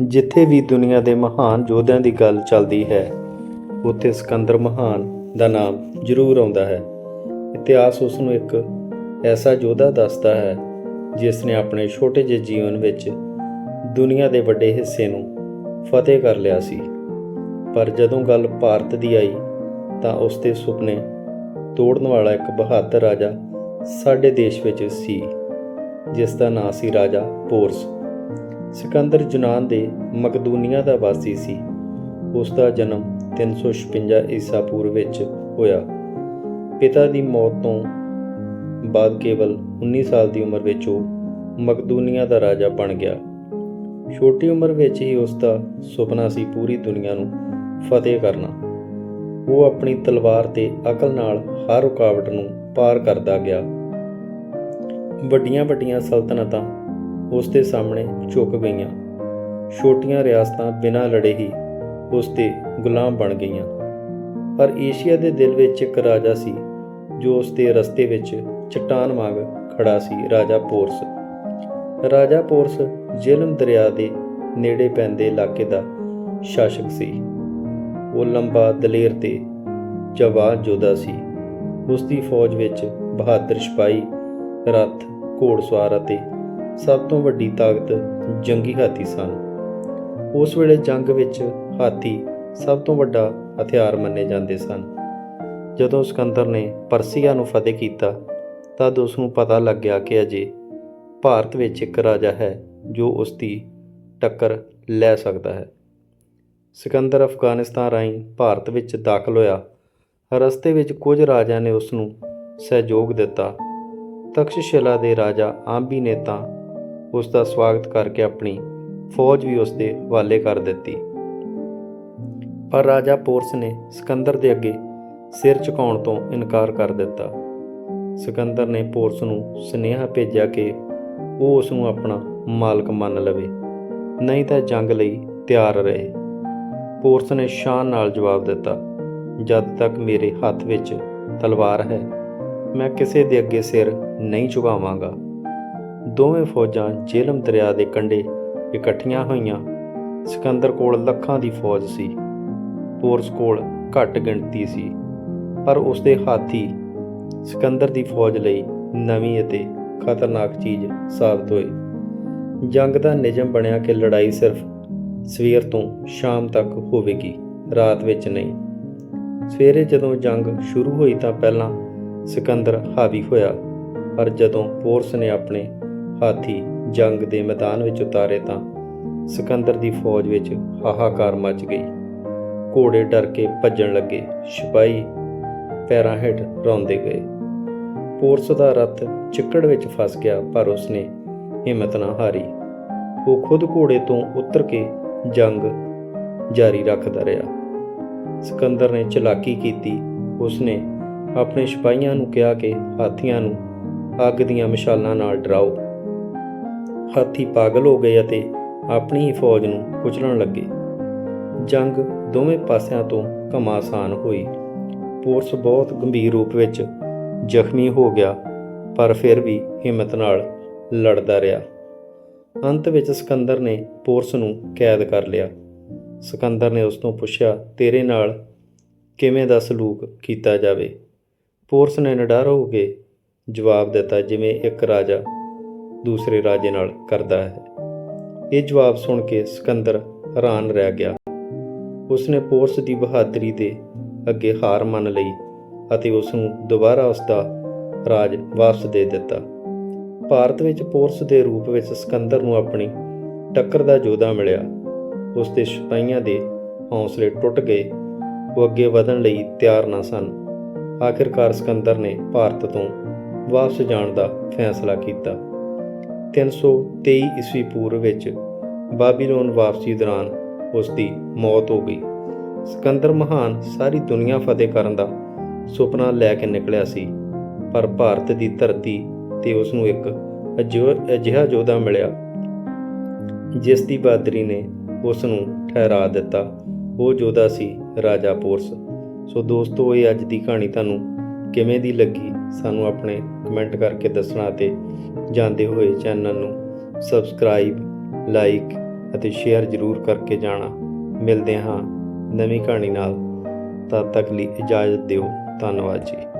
ਜਿੱਥੇ ਵੀ ਦੁਨੀਆ ਦੇ ਮਹਾਨ ਯੋਧਿਆਂ ਦੀ ਗੱਲ ਚੱਲਦੀ ਹੈ, ਉੱਥੇ ਸਿਕੰਦਰ ਮਹਾਨ ਦਾ ਨਾਮ ਜ਼ਰੂਰ ਆਉਂਦਾ ਹੈ। ਇਤਿਹਾਸ ਉਸ ਨੂੰ ਇੱਕ ਐਸਾ ਯੋਧਾ ਦੱਸਦਾ ਹੈ ਜਿਸ ਨੇ ਆਪਣੇ ਛੋਟੇ ਜਿਹੇ ਜੀਵਨ ਵਿੱਚ ਦੁਨੀਆ ਦੇ ਵੱਡੇ ਹਿੱਸੇ ਨੂੰ ਫਤਿਹ ਕਰ ਲਿਆ ਸੀ। ਪਰ ਜਦੋਂ ਗੱਲ ਭਾਰਤ ਦੀ ਆਈ, ਤਾਂ ਉਸ ਦੇ ਸੁਪਨੇ ਤੋੜਨ ਵਾਲਾ ਇੱਕ ਬਹਾਦਰ ਰਾਜਾ ਸਾਡੇ ਦੇਸ਼ ਵਿੱਚ ਸੀ ਜਿਸ ਦਾ ਨਾਂ ਸੀ ਰਾਜਾ ਪੋਰਸ ਸਿਕੰਦਰ ਯੂਨਾਨ ਦੇ ਮਕਦੂਨੀਆ ਦਾ ਵਾਸੀ ਸੀ। ਉਸ ਦਾ ਜਨਮ 356 ਈਸਾ ਪੂਰਵ ਵਿੱਚ ਹੋਇਆ। ਪਿਤਾ ਦੀ ਮੌਤ ਤੋਂ ਬਾਅਦ ਕੇਵਲ 19 ਸਾਲ ਦੀ ਉਮਰ ਵਿੱਚ ਉਹ ਮਕਦੂਨੀਆ ਦਾ ਰਾਜਾ ਬਣ ਗਿਆ। ਛੋਟੀ ਉਮਰ ਵਿੱਚ ਹੀ ਉਸ ਦਾ ਸੁਪਨਾ ਸੀ ਪੂਰੀ ਦੁਨੀਆ ਨੂੰ ਫਤਿਹ ਕਰਨਾ। ਉਹ ਆਪਣੀ ਤਲਵਾਰ ਤੇ ਅਕਲ ਨਾਲ ਹਰ ਰੁਕਾਵਟ ਨੂੰ ਪਾਰ ਕਰਦਾ ਗਿਆ। ਵੱਡੀਆਂ ਵੱਡੀਆਂ ਸਲਤਨਤਾਂ ਉਸ ਦੇ ਸਾਹਮਣੇ ਝੁਕ ਗਈਆਂ। ਛੋਟੀਆਂ ਰਿਆਸਤਾਂ ਬਿਨਾਂ ਲੜੇ ਹੀ ਉਸ ਦੇ ਗੁਲਾਮ ਬਣ ਗਈਆਂ। ਪਰ ਏਸ਼ੀਆ ਦੇ ਦਿਲ ਵਿੱਚ ਇੱਕ ਰਾਜਾ ਸੀ, ਜੋ ਉਸ ਦੇ ਰਸਤੇ ਵਿੱਚ ਚਟਾਨ ਵਾਂਗ ਖੜਾ ਸੀ, ਰਾਜਾ ਪੋਰਸ। ਰਾਜਾ ਪੋਰਸ ਜੇਲਮ ਦਰਿਆ ਦੇ ਨੇੜੇ ਪੈਂਦੇ ਇਲਾਕੇ ਦਾ ਸ਼ਾਸਕ ਸੀ। ਉਹ ਲੰਬਾ ਦਲੇਰ ਤੇ ਜਵਾਨ ਯੋਧਾ ਸੀ। ਉਸ ਦੀ ਫੌਜ ਵਿੱਚ ਬਹਾਦਰ ਸਿਪਾਹੀ, ਰੱਥ ਘੋੜਸਵਾਰ ਅਤੇ ਸਭ ਤੋਂ ਵੱਡੀ ਤਾਕਤ ਜੰਗੀ ਹਾਥੀ ਸਨ। ਉਸ ਵੇਲੇ ਜੰਗ ਵਿੱਚ ਹਾਥੀ ਸਭ ਤੋਂ ਵੱਡਾ ਹਥਿਆਰ ਮੰਨੇ ਜਾਂਦੇ ਸਨ। ਜਦੋਂ ਸਿਕੰਦਰ ਨੇ ਪਰਸੀਆ ਨੂੰ ਫਤਿਹ ਕੀਤਾ, ਤਦ ਉਸ ਨੂੰ ਪਤਾ ਲੱਗਿਆ ਕਿ ਅਜੇ ਭਾਰਤ ਵਿੱਚ ਇੱਕ ਰਾਜਾ ਹੈ ਜੋ ਉਸ ਦੀ ਟੱਕਰ ਲੈ ਸਕਦਾ ਹੈ। ਸਿਕੰਦਰ ਅਫਗਾਨਿਸਤਾਨ ਰਾਹੀਂ ਭਾਰਤ ਵਿੱਚ ਦਾਖਲ ਹੋਇਆ। ਰਸਤੇ ਵਿੱਚ ਕੁਝ ਰਾਜਿਆਂ ਨੇ ਉਸ ਨੂੰ ਸਹਿਯੋਗ ਦਿੱਤਾ। ਤਖਸ਼ਸ਼ਿਲਾ ਦੇ ਰਾਜਾ ਆਂਬੀ ਨੇ ਤਾਂ ਉਸ ਦਾ ਸਵਾਗਤ ਕਰਕੇ ਆਪਣੀ ਫੌਜ ਵੀ ਉਸ ਦੇ ਹਵਾਲੇ ਕਰ ਦਿੱਤੀ। ਪਰ ਰਾਜਾ ਪੋਰਸ ਨੇ ਸਿਕੰਦਰ ਦੇ ਅੱਗੇ ਸਿਰ ਝੁਕਾਉਣ ਤੋਂ ਇਨਕਾਰ ਕਰ ਦਿੱਤਾ। ਸਿਕੰਦਰ ਨੇ ਪੋਰਸ ਨੂੰ ਸੁਨੇਹਾ ਭੇਜਿਆ ਕਿ ਉਹ ਉਸ ਨੂੰ ਆਪਣਾ ਮਾਲਕ ਮੰਨ ਲਵੇ, ਨਹੀਂ ਤਾਂ ਜੰਗ ਲਈ ਤਿਆਰ ਰਹੇ। ਪੋਰਸ ਨੇ ਸ਼ਾਨ ਨਾਲ ਜਵਾਬ ਦਿੱਤਾ, ਜਦ ਤੱਕ ਮੇਰੇ ਹੱਥ ਵਿੱਚ ਤਲਵਾਰ ਹੈ, ਮੈਂ ਕਿਸੇ ਦੇ ਅੱਗੇ ਸਿਰ ਨਹੀਂ ਝੁਕਾਵਾਂਗਾ। ਦੋਵੇਂ ਫੌਜਾਂ ਜੇਲਮ ਦਰਿਆ ਦੇ ਕੰਢੇ ਇਕੱਠੀਆਂ ਹੋਈਆਂ। ਸਿਕੰਦਰ ਕੋਲ ਲੱਖਾਂ ਦੀ ਫੌਜ ਸੀ। ਪੋਰਸ ਕੋਲ ਘੱਟ ਗਿਣਤੀ ਸੀ। ਪਰ ਉਸ ਦੇ ਹਾਥੀ ਸਿਕੰਦਰ ਦੀ ਫੌਜ ਲਈ ਨਵੀਂ ਅਤੇ ਖਤਰਨਾਕ ਚੀਜ਼ ਸਾਬਤ ਹੋਈ ਜੰਗ ਦਾ ਨਿਯਮ ਬਣਿਆ ਕਿ ਲੜਾਈ ਸਿਰਫ ਸਵੇਰ ਤੋਂ ਸ਼ਾਮ ਤੱਕ ਹੋਵੇਗੀ, ਰਾਤ ਵਿੱਚ ਨਹੀਂ। ਸਵੇਰੇ ਜਦੋਂ ਜੰਗ ਸ਼ੁਰੂ ਹੋਈ ਤਾਂ ਪਹਿਲਾਂ ਸਿਕੰਦਰ ਹਾਵੀ ਹੋਇਆ। ਪਰ ਜਦੋਂ ਪੋਰਸ ਨੇ ਆਪਣੇ ਹਾਥੀ ਜੰਗ ਦੇ ਮੈਦਾਨ ਵਿੱਚ ਉਤਾਰੇ ਤਾਂ ਸਿਕੰਦਰ ਦੀ ਫੌਜ ਵਿੱਚ ਹਾਹਾਕਾਰ ਮਚ ਗਈ। ਘੋੜੇ ਡਰ ਕੇ ਭੱਜਣ ਲੱਗੇ, ਸਿਪਾਹੀ ਪੈਰਾਂ ਹੇਠ ਰੋਂਦੇ ਗਏ ਪੋਰਸ ਦਾ ਰੱਥ ਚਿੱਕੜ ਵਿੱਚ ਫਸ ਗਿਆ, ਪਰ ਉਸਨੇ ਹਿੰਮਤ ਨਾ ਹਾਰੀ। ਉਹ ਖੁਦ ਘੋੜੇ ਤੋਂ ਉਤਰ ਕੇ ਜੰਗ ਜਾਰੀ ਰੱਖਦਾ ਰਿਹਾ। ਸਿਕੰਦਰ ਨੇ ਚਲਾਕੀ ਕੀਤੀ। ਉਸਨੇ ਆਪਣੇ ਸਿਪਾਹੀਆਂ ਨੂੰ ਕਿਹਾ ਕਿ ਹਾਥੀਆਂ ਨੂੰ ਅੱਗ ਦੀਆਂ ਮਸ਼ਾਲਾਂ ਨਾਲ ਡਰਾਓ। ਹਾਥੀ ਪਾਗਲ ਹੋ ਗਏ ਅਤੇ ਆਪਣੀ ਹੀ ਫੌਜ ਨੂੰ ਕੁਚਲਣ ਲੱਗੇ। ਜੰਗ ਦੋਵੇਂ ਪਾਸਿਆਂ ਤੋਂ ਘਮਾਸਾਨ ਹੋਈ। ਪੋਰਸ ਬਹੁਤ ਗੰਭੀਰ ਰੂਪ ਵਿੱਚ ਜ਼ਖਮੀ ਹੋ ਗਿਆ, ਪਰ ਫਿਰ ਵੀ ਹਿੰਮਤ ਨਾਲ ਲੜਦਾ ਰਿਹਾ। ਅੰਤ ਵਿੱਚ ਸਿਕੰਦਰ ਨੇ ਪੋਰਸ ਨੂੰ ਕੈਦ ਕਰ ਲਿਆ। ਸਿਕੰਦਰ ਨੇ ਉਸ ਤੋਂ ਪੁੱਛਿਆ, ਤੇਰੇ ਨਾਲ ਕਿਵੇਂ ਦਾ ਸਲੂਕ ਕੀਤਾ ਜਾਵੇ? ਪੋਰਸ ਨੇ ਨਿਡਰ ਹੋ ਕੇ ਜਵਾਬ ਦਿੱਤਾ, ਜਿਵੇਂ ਇੱਕ ਰਾਜਾ ਦੂਸਰੇ ਰਾਜੇ ਨਾਲ ਕਰਦਾ ਹੈ। ਇਹ ਜਵਾਬ ਸੁਣ ਕੇ ਸਿਕੰਦਰ ਹੈਰਾਨ ਰਹਿ ਗਿਆ। ਉਸਨੇ ਪੋਰਸ ਦੀ ਬਹਾਦਰੀ ਦੇ ਅੱਗੇ ਹਾਰ ਮੰਨ ਲਈ ਅਤੇ ਉਸ ਨੂੰ ਦੁਬਾਰਾ ਉਸ ਦਾ ਰਾਜ ਵਾਪਸ ਦੇ ਦਿੱਤਾ। ਭਾਰਤ ਵਿੱਚ ਪੋਰਸ ਦੇ ਰੂਪ ਵਿੱਚ ਸਿਕੰਦਰ ਨੂੰ ਆਪਣੀ ਟੱਕਰ ਦਾ ਯੋਧਾ ਮਿਲਿਆ। ਉਸ ਦੇ ਸਿਪਾਹੀਆਂ ਦੇ ਹੌਸਲੇ ਟੁੱਟ ਗਏ। ਉਹ ਅੱਗੇ ਵਧਣ ਲਈ ਤਿਆਰ ਨਾ ਸਨ। ਆਖਿਰਕਾਰ ਸਿਕੰਦਰ ਨੇ ਭਾਰਤ ਤੋਂ ਵਾਪਸ ਜਾਣ ਦਾ ਫੈਸਲਾ ਕੀਤਾ। 323 ਈਸਵੀ ਪੂਰਵ ਵਿੱਚ ਬਾਬੀਲੋਨ ਵਾਪਸੀ ਦੌਰਾਨ ਉਸ ਦੀ ਮੌਤ ਹੋ ਗਈ। ਸਿਕੰਦਰ ਮਹਾਨ ਸਾਰੀ ਦੁਨੀਆ ਫਤਿਹ ਕਰਨ ਦਾ ਸੁਪਨਾ ਲੈ ਕੇ ਨਿਕਲਿਆ ਸੀ, ਪਰ ਭਾਰਤ ਦੀ ਧਰਤੀ ਤੇ ਉਸ ਨੂੰ ਇੱਕ ਅਜਿਹਾ ਅਜਿਹਾ ਯੋਧਾ ਮਿਲਿਆ ਜਿਸ ਦੀ ਬਹਾਦਰੀ ਨੇ ਉਸ ਨੂੰ ਠਹਿਰਾ ਦਿੱਤਾ। ਉਹ ਯੋਧਾ ਸੀ ਰਾਜਾ ਪੋਰਸ। ਸੋ ਦੋਸਤੋ, ਇਹ ਅੱਜ ਦੀ ਕਹਾਣੀ ਤੁਹਾਨੂੰ ਕਿਵੇਂ ਦੀ ਲੱਗੀ ਸਾਨੂੰ ਆਪਣੇ ਕਮੈਂਟ ਕਰਕੇ ਦੱਸਣਾ ਤੇ ਜਾਂਦੇ ਹੋਏ ਚੈਨਲ ਨੂੰ ਸਬਸਕ੍ਰਾਈਬ, ਲਾਈਕ ਅਤੇ ਸ਼ੇਅਰ ਜ਼ਰੂਰ ਕਰਕੇ ਜਾਣਾ। ਮਿਲਦੇ ਹਾਂ ਨਵੀਂ ਕਹਾਣੀ ਨਾਲ। ਤਦ ਤੱਕ ਲਈ ਇਜਾਜ਼ਤ ਦਿਓ। ਧੰਨਵਾਦ ਜੀ।